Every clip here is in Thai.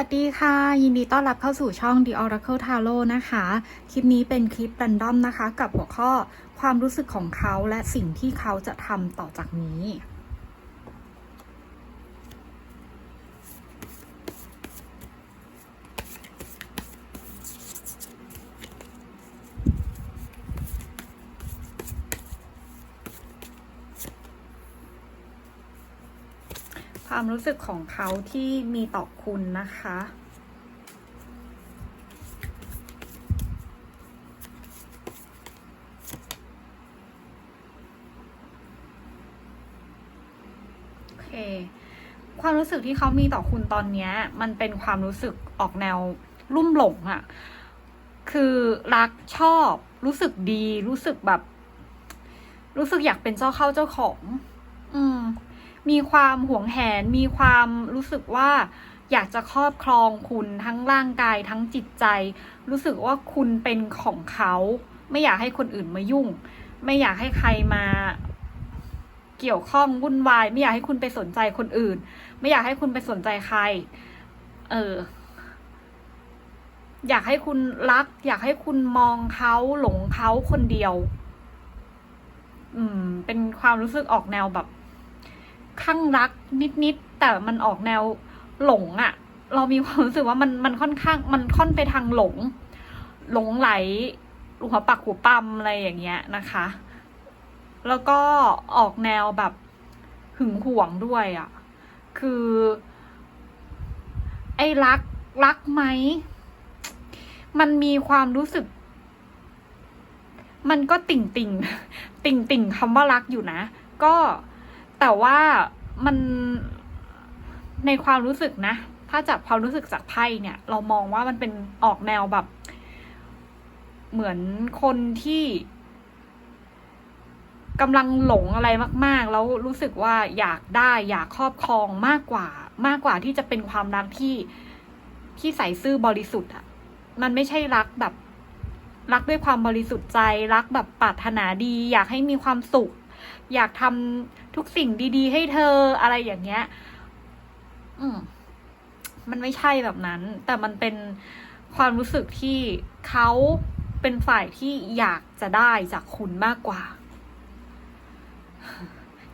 สวัสดีค่ะ ยินดีต้อนรับเข้าสู่ช่อง The Oracle Tarot นะคะ คลิปนี้เป็นคลิปแรนดอมนะคะ กับหัวข้อความรู้สึกของเขาและสิ่งที่เขาจะทำต่อจากนี้ รู้สึกของเขาที่มีต่อคุณนะคะ โอเค ความรู้สึกที่เขามีต่อคุณตอนนี้มันเป็นความรู้สึกออกแนวลุ่มหลงอะคือรักชอบรู้สึกดี รู้สึกแบบ รู้สึกอยากเป็นเจ้าเข้าเจ้าของ อืม มีความหวงแหน มีความรู้สึกว่าอยากจะครอบครองคุณทั้งร่างกายทั้งจิตใจ รู้สึกว่าคุณเป็นของเขา ไม่อยากให้คนอื่นมายุ่ง ไม่อยากให้ใครมาเกี่ยวข้องวุ่นวาย ไม่อยากให้คุณไปสนใจคนอื่น ไม่อยากให้คุณไปสนใจใคร เออ อยากให้คุณรัก อยากให้คุณมองเขาหลงเขาคนเดียว อืม เป็นความรู้สึกออกแนวแบบ ข้างรักนิดๆแต่มันออกแนวหลงอะ่ะ เรามีความรู้สึกว่ามันมันค่อนข้างมันค่อนไปทางหลง หลงไหลหัวปักหัวปั๊มอะไรอย่างเงี้ยนะคะ แล้วก็ออกแนวแบบหึงหวงด้วยอะ่ะ คือ ไอ้รักรักไหม มันมีความรู้สึก มันก็ติ่งติ่งติ่งติ่งคำว่ารักอยู่นะ ก็ แต่ว่ามันในความรู้สึกนะ ถ้าจากความรู้สึกจากไพ่เนี่ย เรามองว่ามันเป็นออกแนวแบบ เหมือนคนที่กำลังหลงอะไรมาก ๆ แล้วรู้สึกว่าอยากได้อยากครอบครองมากกว่า มากกว่าที่จะเป็นความรักที่ที่ใส่ซื่อบริสุทธิ์อะ มันไม่ใช่รักแบบ รักด้วยความบริสุทธิ์ใจ รักแบบปรารถนาดี อยากให้มีความสุข อยากทำทุกสิ่งดี ๆ ให้เธออะไรอย่างเงี้ย อืม มันไม่ใช่แบบนั้น แต่มันเป็นความรู้สึกที่เขาเป็นฝ่ายที่อยากจะได้จากคุณมากกว่า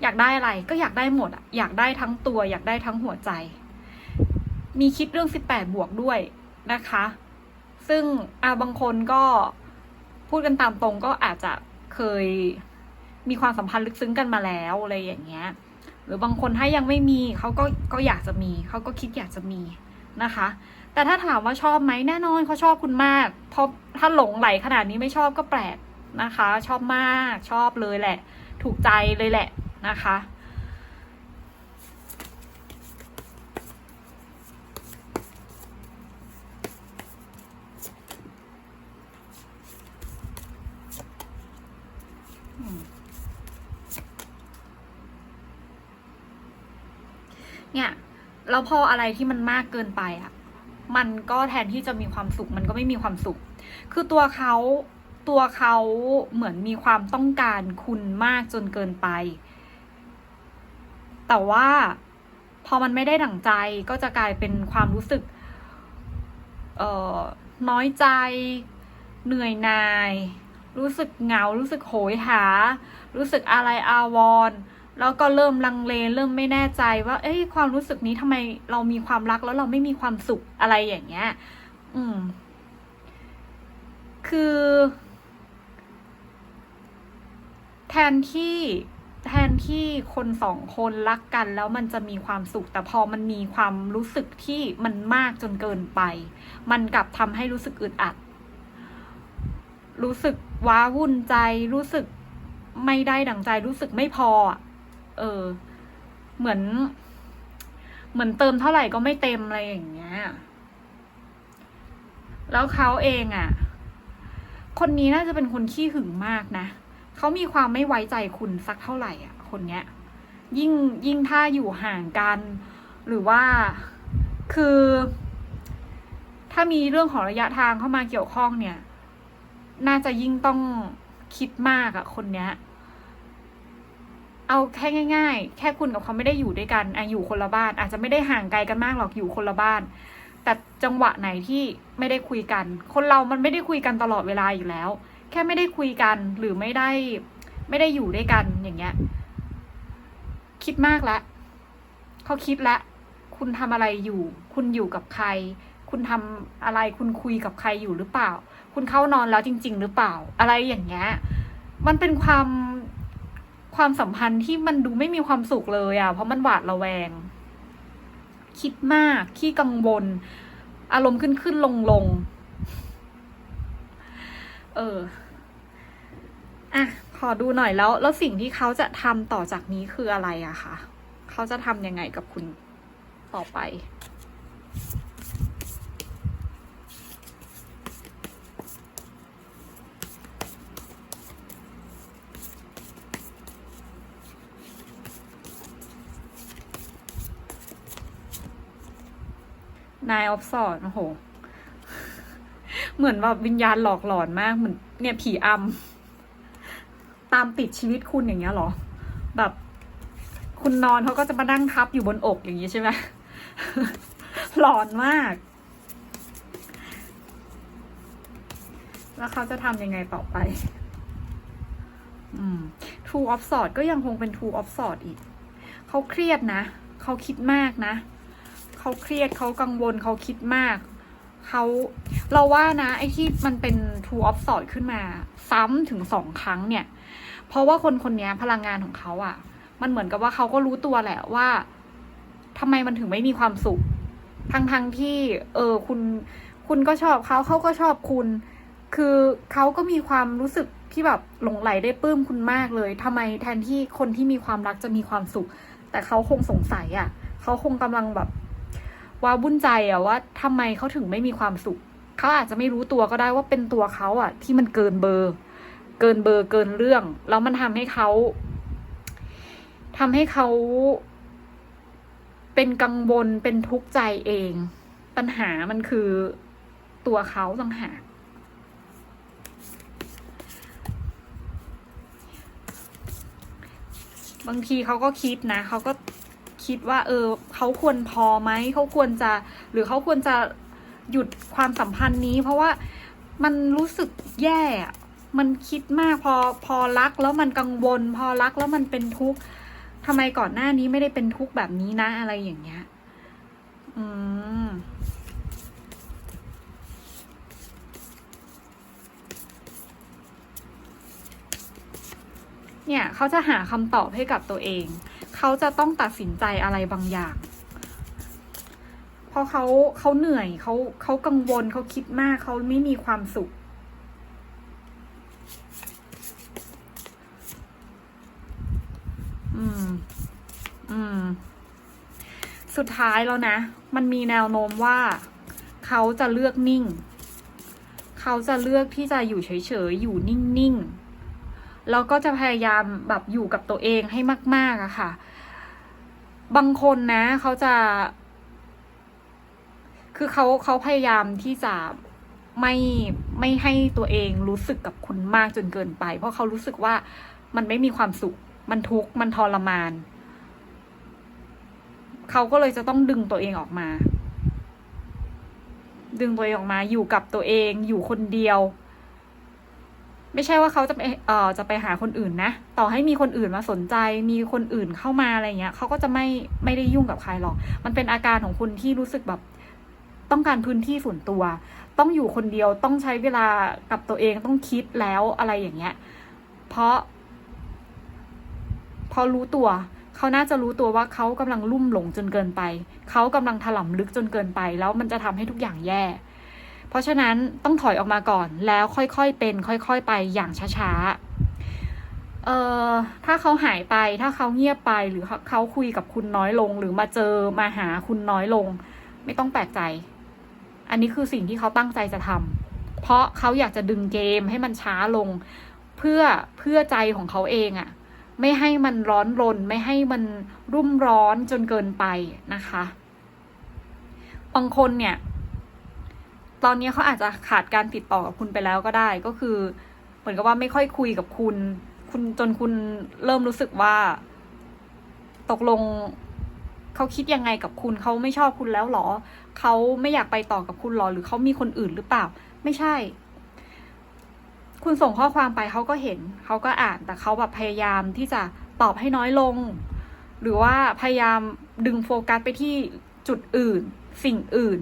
อยากได้อะไรก็อยากได้หมดอะอยากได้ทั้งตัว อยากได้ทั้งหัวใจ มีคิดเรื่องสิบแปดบวกด้วยนะคะ ซึ่งอาบางคนก็พูดกันตามตรงก็อาจจะเคย มีความสัมพันธ์ลึกซึ้งกันมาแล้วอะไรอย่างเงี้ย หรือบางคนถ้ายังไม่มีเขาก็ก็อยากจะมีเขาก็คิดอยากจะมีนะคะ แต่ถ้าถามว่าชอบไหมแน่นอนเขาชอบคุณมากเพราะถ้าหลงไหลขนาดนี้ไม่ชอบก็แปลกนะคะ ชอบมากชอบเลยแหละ ถูกใจเลยแหละนะคะ เนี่ยแล้วพออะไรที่มันมากเกินไปอะมันก็แทนที่จะมีความสุข มันก็ไม่มีความสุข คือตัวเขาตัวเขาเหมือนมีความต้องการคุณมากจนเกินไป แต่ว่าพอมันไม่ได้ดั่งใจก็จะกลายเป็นความรู้สึก เอ่อ น้อยใจ เหนื่อยหน่าย รู้สึกเหงา รู้สึกโหยหา รู้สึกอะไรอาวรณ์ แล้วก็เริ่มลังเลเริ่มไม่แน่ใจว่า เอ้ยความรู้สึกนี้ทำไมเรามีความรักแล้วเราไม่มีความสุขอะไรอย่างเงี้ย อืม คือ แทนที่แทนที่คนสองคนรักกันแล้วมันจะมีความสุข แต่พอมันมีความรู้สึกที่มันมากจนเกินไป มันกลับทำให้รู้สึกอึดอัด รู้สึกว้าวุ่นใจ รู้สึกไม่ได้ดั่งใจ รู้สึกไม่พอ เออ เหมือน เหมือนเติมเท่าไหร่ก็ไม่เต็มอะไรอย่างเงี้ย แล้วเขาเองอะ่ะ คนนี้น่าจะเป็นคนขี้หึงมากนะเขามีความไม่ไว้ใจคุณสักเท่าไหร่อะ คนเนี้ย ยิ่งยิ่งถ้าอยู่ห่างกัน หรือว่าคือ ถ้ามีเรื่องของระยะทางเข้ามาเกี่ยวข้องเนี่ย น่าจะยิ่งต้องคิดมากอะคนเนี้ย เอาแค่ง่าย ๆ แค่คุณกับเขาไม่ได้อยู่ด้วยกันอะอยู่คนละบ้าน อาจจะไม่ได้ห่างไกลกันมากหรอกอยู่คนละบ้าน แต่จังหวะไหนที่ไม่ได้คุยกัน คนเรามันไม่ได้คุยกันตลอดเวลาอยู่แล้ว แค่ไม่ได้คุยกันหรือไม่ได้ไม่ได้อยู่ด้วยกันอย่างเงี้ย คิดมากแล้วเขาคิดแล้วคุณทำอะไรอยู่ คุณอยู่กับใคร คุณทำอะไรคุณคุยกับใครอยู่หรือเปล่า คุณเข้านอนแล้วจริง ๆ หรือเปล่า อะไรอย่างเงี้ย มันเป็นความ ความสัมพันธ์ที่มันดูไม่มีความสุขเลยอะ่ะ เพราะมันหวาดระแวง คิดมากขี้กังวล อารมณ์ขึ้นขึ้นลงลงเอออะขอดูหน่อยแล้ว แล้วสิ่งที่เขาจะทำต่อจากนี้คืออะไรอะคะเขาจะทำยังไงกับคุณต่อไป นายออฟสอนโอ้โห เหมือนแบบวิญญาณหลอกหลอนมาก เหมือนเนี่ยผีอำตามติดชีวิตคุณอย่างเงี้ยหรอ แบบ คุณนอนเขาก็จะมานั่งทับอยู่บนอกอย่างนี้ใช่ไหมหลอนมาก แล้วเขาจะทำยังไงต่อไป อืม Two of sword ก็ยังคงเป็น Two of sword อีก เขาเครียดนะ เขาคิดมากนะ เขาเครียดเขากังวลเขาคิดมากเขาเราว่านะ ไอ้ที่มันเป็น Two of s w o r d ขึ้นมา ซ้ำถึงสองครั้งเนี่ย เพราะว่าคนคนนี้พลังงานของเขาอะ่ะ มันเหมือนกับว่าเขาก็รู้ตัวแหละว่าทำไมมันถึงไม่มีความสุข ทั้งทั้งที่ เออคุณ คุณก็ชอบเขาเขาก็ชอบคุณ คือเขาก็มีความรู้สึกที่แบบหลงไหลได้ปลื้มคุณมากเลยทำไมแทนที่คนที่มีความรักจะมีความสุข แต่เขาคงสงสัยอะ่ะเขาคงกำลังแบบ ว้าวุ่นใจอะ่ะว่าทำไมเขาถึงไม่มีความสุข เขาอาจจะไม่รู้ตัวก็ได้ว่าเป็นตัวเขาอะ่ะที่มันเกินเบอร์ เกินเบอร์เกินเรื่อง แล้วมันทำให้เขาทำให้เขาเป็นกังวลเป็นทุกข์ใจเอง ปัญหามันคือตัวเขาต่างหากบางทีเขาก็คิดนะเขาก็ คิดว่า เออเขาควรพอไหมเขาควรจะ หรือเขาควรจะหยุดความสัมพันธ์นี้ เพราะว่ามันรู้สึกแย่อะมันคิดมากพอพอรักแล้วมันกังวล พอรักแล้วมันเป็นทุกข์ทำไมก่อนหน้านี้ไม่ได้เป็นทุกข์แบบนี้นะอะไรอย่างเงี้ย อืม เนี่ยเขาจะหาคำตอบให้กับตัวเอง เขาจะต้องตัดสินใจอะไรบางอย่าง เพราะเขาเขาเหนื่อยเขาเขากังวลเขาคิดมากเขาไม่มีความสุข อืม อืม สุดท้ายแล้วนะ มันมีแนวโน้มว่า เขาจะเลือกนิ่ง เขาจะเลือกที่จะอยู่เฉยๆ อยู่นิ่งๆ แล้วก็จะพยายามแบบอยู่กับตัวเองให้มาก ๆอะค่ะ บางคนนะ เขาจะ คือเขาเขาพยายามที่จะไม่ไม่ให้ตัวเองรู้สึกกับคุณมากจนเกินไป เพราะเขารู้สึกว่ามันไม่มีความสุข มันทุกข์ มันทรมาน เขาก็เลยจะต้องดึงตัวเองออกมา ดึงตัวเองออกมา อยู่กับตัวเอง อยู่คนเดียว ไม่ใช่ว่าเขาจะไปเอ่อจะไปหาคนอื่นนะ ต่อให้มีคนอื่นมาสนใจ มีคนอื่นเข้ามาอะไรเงี้ยเขาก็จะไม่ไม่ได้ยุ่งกับใครหรอก มันเป็นอาการของคุณที่รู้สึกแบบต้องการพื้นที่ส่วนตัว ต้องอยู่คนเดียวต้องใช้เวลากับตัวเองต้องคิดแล้วอะไรอย่างเงี้ย เพราะ พอรู้ตัวเขาน่าจะรู้ตัวว่าเขากำลังลุ่มหลงจนเกินไป เขากำลังถล่มลึกจนเกินไป แล้วมันจะทำให้ทุกอย่างแย่ เพราะฉะนั้นต้องถอยออกมาก่อนแล้วค่อยๆเป็น ค่อยๆไปอย่างช้าๆเอ่อถ้าเขาหายไปถ้าเขาเงียบไปหรือเขาคุยกับคุณน้อยลง หรือมาเจอมาหาคุณน้อยลง ไม่ต้องแปลกใจ อันนี้คือสิ่งที่เขาตั้งใจจะทำเพราะเขาอยากจะดึงเกมให้มันช้าลง เพื่อเพื่อใจของเขาเองอะไม่ให้มันร้อนรน ไม่ให้มันรุ่มร้อนจนเกินไปนะคะ บางคนเนี่ย ตอนนี้เขาอาจจะขาดการติดต่อกับคุณไปแล้วก็ได้ก็คือ เหมือนกับว่าไม่ค่อยคุยกับคุณ คุณจนคุณเริ่มรู้สึกว่า ตกลงเขาคิดยังไงกับคุณเขาไม่ชอบคุณแล้วหรอเขาไม่อยากไปต่อกับคุณหรอหรือเขามีคนอื่นหรือเปล่า ไม่ใช่ คุณส่งข้อความไปเขาก็เห็นเขาก็อ่านแต่เขาแบบพยายามที่จะตอบให้น้อยลง หรือว่าพยายามดึงโฟกัสไปที่จุดอื่น สิ่งอื่น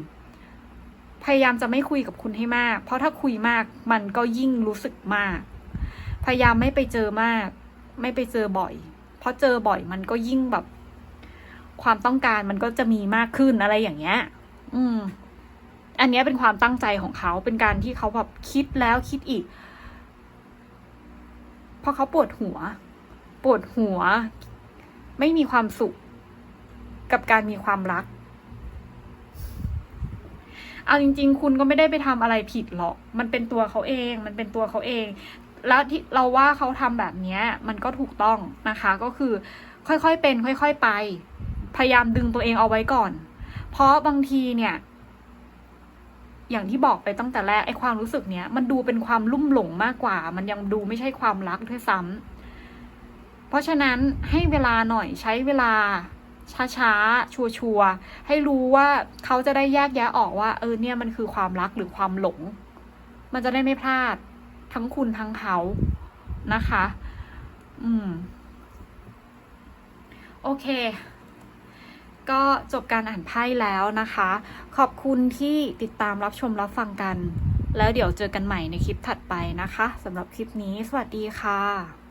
พยายามจะไม่คุยกับคุณให้มาก เพราะถ้าคุยมากมันก็ยิ่งรู้สึกมาก พยายามไม่ไปเจอมาก ไม่ไปเจอบ่อย เพราะเจอบ่อยมันก็ยิ่งแบบ ความต้องการมันก็จะมีมากขึ้นอะไรอย่างเงี้ย อืม อันเนี้ยเป็นความตั้งใจของเขาเป็นการที่เขาแบบคิดแล้วคิดอีก เพราะเขาปวดหัว ปวดหัว ไม่มีความสุข กับการมีความรัก เอาจริง ๆ คุณก็ไม่ได้ไปทำอะไรผิดหรอก มันเป็นตัวเขาเอง มันเป็นตัวเขาเอง แล้วที่เราว่าเขาทำแบบนี้มันก็ถูกต้องนะคะ ก็คือค่อยๆเป็น ค่อย ๆไป พยายามดึงตัวเองเอาไว้ก่อน เพราะบางทีเนี่ยอย่างที่บอกไปตั้งแต่แรกไอ้ความรู้สึกเนี้ยมันดูเป็นความลุ่มหลงมากกว่า มันยังดูไม่ใช่ความรักด้วยซ้ำเพราะฉะนั้นให้เวลาหน่อยใช้เวลา ช้าๆ ชัวร์ๆ ให้รู้ว่าเขาจะได้แยกแยะออกว่า เออเนี่ยมันคือความรักหรือความหลง มันจะได้ไม่พลาดทั้งคุณทั้งเขานะคะ อืม โอเค ก็จบการอ่านไพ่แล้วนะคะ ขอบคุณที่ติดตามรับชมรับฟังกัน แล้วเดี๋ยวเจอกันใหม่ในคลิปถัดไปนะคะสำหรับคลิปนี้ สวัสดีค่ะ